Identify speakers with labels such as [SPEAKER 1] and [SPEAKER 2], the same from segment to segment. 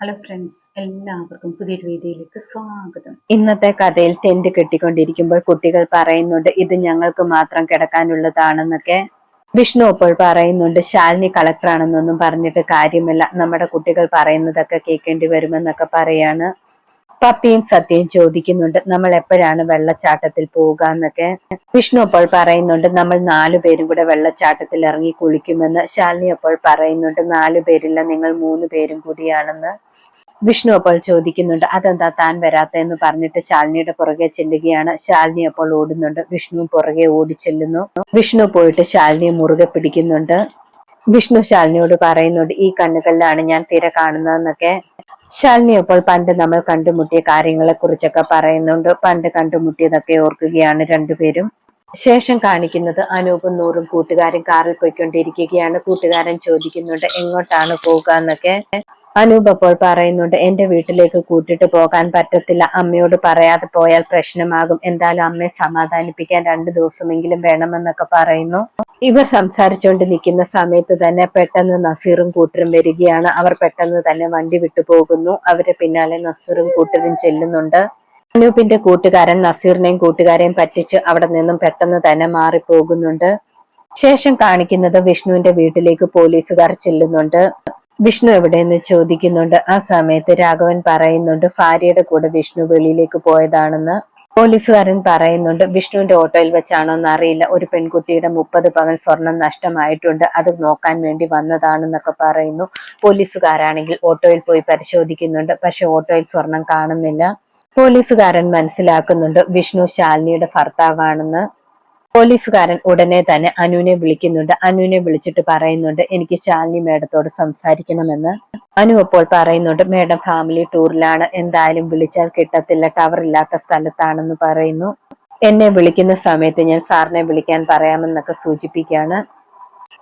[SPEAKER 1] Hello friends എല്ലാവർക്കും പുതിയൊരു വീഡിയോയിലേക്ക് സ്വാഗതം.
[SPEAKER 2] ഇന്നത്തെ കഥയിൽ ടെന്റ് കെട്ടിക്കൊണ്ടിരിക്കുമ്പോൾ കുട്ടികൾ പറയുന്നുണ്ട് ഇത് ഞങ്ങൾക്ക് മാത്രം കിടക്കാനുള്ളതാണെന്നൊക്കെ. വിഷ്ണു അപ്പോൾ പറയുന്നുണ്ട് ശാലിനി കളക്ടറാണെന്നൊന്നും പറഞ്ഞിട്ട് കാര്യമില്ല. നമ്മുടെ കുട്ടികൾ പറയുന്നതൊക്കെ കേൾക്കേണ്ടി വരുമെന്നൊക്കെ പറയാണ്. പപ്പിയും സത്യം ചോദിക്കുന്നുണ്ട്. നമ്മൾ എപ്പോഴാണ് വെള്ളച്ചാട്ടത്തിൽ പോവുക എന്നൊക്കെ. വിഷ്ണു അപ്പോൾ പറയുന്നുണ്ട് നമ്മൾ നാലു പേരും കൂടെ വെള്ളച്ചാട്ടത്തിൽ ഇറങ്ങി കുളിക്കുമെന്ന്. ശാലിനി അപ്പോൾ പറയുന്നുണ്ട് നാലു പേരില്ല നിങ്ങൾ മൂന്ന് പേരും കൂടിയാണെന്ന്. വിഷ്ണു അപ്പോൾ ചോദിക്കുന്നുണ്ട് അതെന്താ താൻ വരാത്തെന്ന് പറഞ്ഞിട്ട് ശാലിനിയുടെ പുറകെ ചെല്ലുകയാണ്? ശാലിനി അപ്പോൾ ഓടുന്നുണ്ട് വിഷ്ണുവും പുറകെ ഓടി ചെല്ലുന്നു. വിഷ്ണു പോയിട്ട് ശാലിനിയെ മുറുകെ പിടിക്കുന്നുണ്ട്. വിഷ്ണു ശാലിനിയോട് പറയുന്നുണ്ട് ഈ കണ്ണുകളിലാണ് ഞാൻ തിര കാണുന്നതെന്നൊക്കെ. ശാലിനി ഇപ്പോൾ പണ്ട് നമ്മൾ കണ്ടുമുട്ടിയ കാര്യങ്ങളെ കുറിച്ചൊക്കെ പറയുന്നുണ്ട്. പണ്ട് കണ്ടുമുട്ടിയതൊക്കെ ഓർക്കുകയാണ് രണ്ടുപേരും. ശേഷം കാണിക്കുന്നത് അനൂപും നൂറും കൂട്ടുകാരൻ കാറിൽ പോയിക്കൊണ്ടിരിക്കുകയാണ്. കൂട്ടുകാരൻ ചോദിക്കുന്നുണ്ട് എങ്ങോട്ടാണ് പോകുക എന്നൊക്കെ? അനൂപ് അപ്പോൾ പറയുന്നുണ്ട് എന്റെ വീട്ടിലേക്ക് കൂട്ടിട്ട് പോകാൻ പറ്റത്തില്ല. അമ്മയോട് പറയാതെ പോയാൽ പ്രശ്നമാകും. എന്തായാലും അമ്മയെ സമാധാനിപ്പിക്കാൻ രണ്ടു ദിവസമെങ്കിലും വേണമെന്നൊക്കെ പറയുന്നു. ഇവർ സംസാരിച്ചുകൊണ്ട് നിൽക്കുന്ന സമയത്ത് തന്നെ പെട്ടെന്ന് നസീറും കൂട്ടരും വരികയാണ്. അവർ പെട്ടെന്ന് തന്നെ വണ്ടി വിട്ടു പോകുന്നു. അവരെ പിന്നാലെ നസീറും കൂട്ടരും ചെല്ലുന്നുണ്ട്. അനൂപിന്റെ കൂട്ടുകാരൻ നസീറിനെയും കൂട്ടുകാരെയും പറ്റിച്ച് അവിടെ നിന്നും പെട്ടെന്ന് തന്നെ മാറിപ്പോകുന്നുണ്ട്. ശേഷം കാണിക്കുന്നത് വിഷ്ണുവിന്റെ വീട്ടിലേക്ക് പോലീസുകാർ ചെല്ലുന്നുണ്ട്. വിഷ്ണു എവിടെയെന്ന് ചോദിക്കുന്നുണ്ട്. ആ സമയത്ത് രാഘവൻ പറയുന്നുണ്ട് ഭാര്യയുടെ കൂടെ വിഷ്ണു വെളിയിലേക്ക് പോയതാണെന്ന്. പോലീസുകാരൻ പറയുന്നുണ്ട് വിഷ്ണുവിന്റെ ഓട്ടോയിൽ വെച്ചാണോ എന്ന് അറിയില്ല ഒരു പെൺകുട്ടിയുടെ മുപ്പത് പവൻ സ്വർണം നഷ്ടമായിട്ടുണ്ട്. അത് നോക്കാൻ വേണ്ടി വന്നതാണെന്നൊക്കെ പറയുന്നു. പോലീസുകാരാണെങ്കിൽ ഓട്ടോയിൽ പോയി പരിശോധിക്കുന്നുണ്ട്. പക്ഷെ ഓട്ടോയിൽ സ്വർണം കാണുന്നില്ല. പോലീസുകാരൻ മനസ്സിലാക്കുന്നുണ്ട് വിഷ്ണു ശാലിനിയുടെ ഭർത്താവാണെന്ന്. പോലീസുകാരൻ ഉടനെ തന്നെ അനുവിനെ വിളിക്കുന്നുണ്ട്. അനുവിനെ വിളിച്ചിട്ട് പറയുന്നുണ്ട് എനിക്ക് ശാലിനി മേഡത്തോട് സംസാരിക്കണമെന്ന്. അനു അപ്പോൾ പറയുന്നുണ്ട് മേഡം ഫാമിലി ടൂറിലാണ് എന്തായാലും വിളിച്ചാൽ കിട്ടത്തില്ല. ടവർ ഇല്ലാത്ത സ്ഥലത്താണെന്ന് പറയുന്നു. എന്നെ വിളിക്കുന്ന സമയത്ത് ഞാൻ സാറിനെ വിളിക്കാൻ പറയാമെന്നൊക്കെ സൂചിപ്പിക്കുകയാണ്.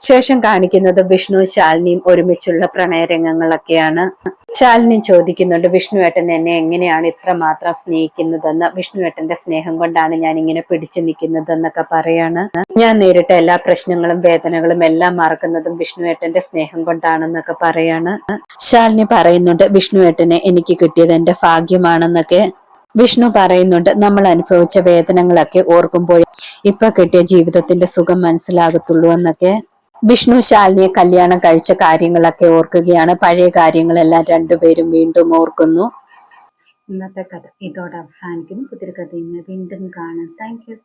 [SPEAKER 2] ശേഷം കാണിക്കുന്നത് വിഷ്ണു ശാലിനിയും ഒരുമിച്ചുള്ള പ്രണയരംഗങ്ങളൊക്കെയാണ്. ശാലിനി ചോദിക്കുന്നുണ്ട് വിഷ്ണു ഏട്ടൻ എന്നെ എങ്ങനെയാണ് ഇത്രമാത്രം സ്നേഹിക്കുന്നതെന്ന്? വിഷ്ണു ഏട്ടന്റെ സ്നേഹം കൊണ്ടാണ് ഞാൻ ഇങ്ങനെ പിടിച്ചു നിൽക്കുന്നതെന്നൊക്കെ പറയാണ്. ഞാൻ നേരിട്ട എല്ലാ പ്രശ്നങ്ങളും വേദനകളും എല്ലാം മറക്കുന്നതും വിഷ്ണു ഏട്ടന്റെ സ്നേഹം കൊണ്ടാണെന്നൊക്കെ പറയാണ്. ശാലിനി പറയുന്നുണ്ട് വിഷ്ണു ഏട്ടനെ എനിക്ക് കിട്ടിയത് എന്റെ ഭാഗ്യമാണെന്നൊക്കെ. വിഷ്ണു പറയുന്നുണ്ട് നമ്മൾ അനുഭവിച്ച വേദനകളൊക്കെ ഓർക്കുമ്പോൾ ഇപ്പൊ കിട്ടിയ ജീവിതത്തിന്റെ സുഖം മനസ്സിലാകത്തുള്ളൂ എന്നൊക്കെ. വിഷ്ണു ശാലിനിയെ കല്യാണം കഴിച്ച കാര്യങ്ങളൊക്കെ ഓർക്കുകയാണ്. പഴയ കാര്യങ്ങളെല്ലാം രണ്ടുപേരും വീണ്ടും ഓർക്കുന്നു.
[SPEAKER 1] ഇന്നത്തെ കഥ ഇതോടെ അവസാനിക്കുന്നു. പുതിയ കഥയുമായി വീണ്ടും കാണാം. താങ്ക്